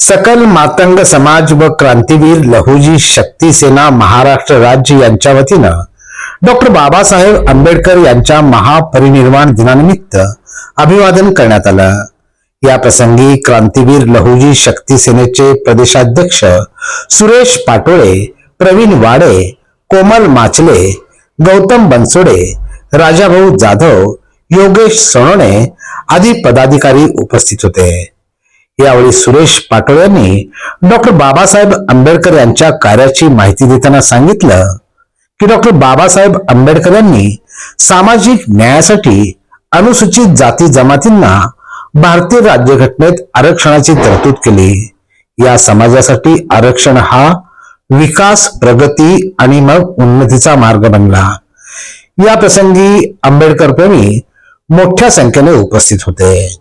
सकल मातंग समाज व क्रांतीवीर लहुजी शक्ती सेना महाराष्ट्र राज्य यांच्या वतीनं डॉक्टर बाबासाहेब आंबेडकर यांच्या महापरिनिर्वाण दिनानिमित्त अभिवादन करण्यात आलं. या प्रसंगी क्रांतीवीर लहुजी शक्ती सेनेचे प्रदेशाध्यक्ष सुरेश पाटोळे प्रवीण वाडे कोमल माचले गौतम बनसोडे राजाभाऊ जाधव योगेश सोनोणे आदी पदाधिकारी उपस्थित होते. यावेळी सुरेश पाटोळ यांनी डॉक्टर बाबासाहेब आंबेडकर यांच्या कार्याची माहिती देताना सांगितलं की डॉक्टर बाबासाहेब आंबेडकर यांनी सामाजिक न्यायासाठी अनुसूचित जाती जमातींना भारतीय राज्यघटनेत आरक्षणाची तरतूद केली. या समाजासाठी आरक्षण हा विकास प्रगती आणि मग उन्नतीचा मार्ग बनला. या प्रसंगी आंबेडकर प्रेमी मोठ्या संख्येने उपस्थित होते.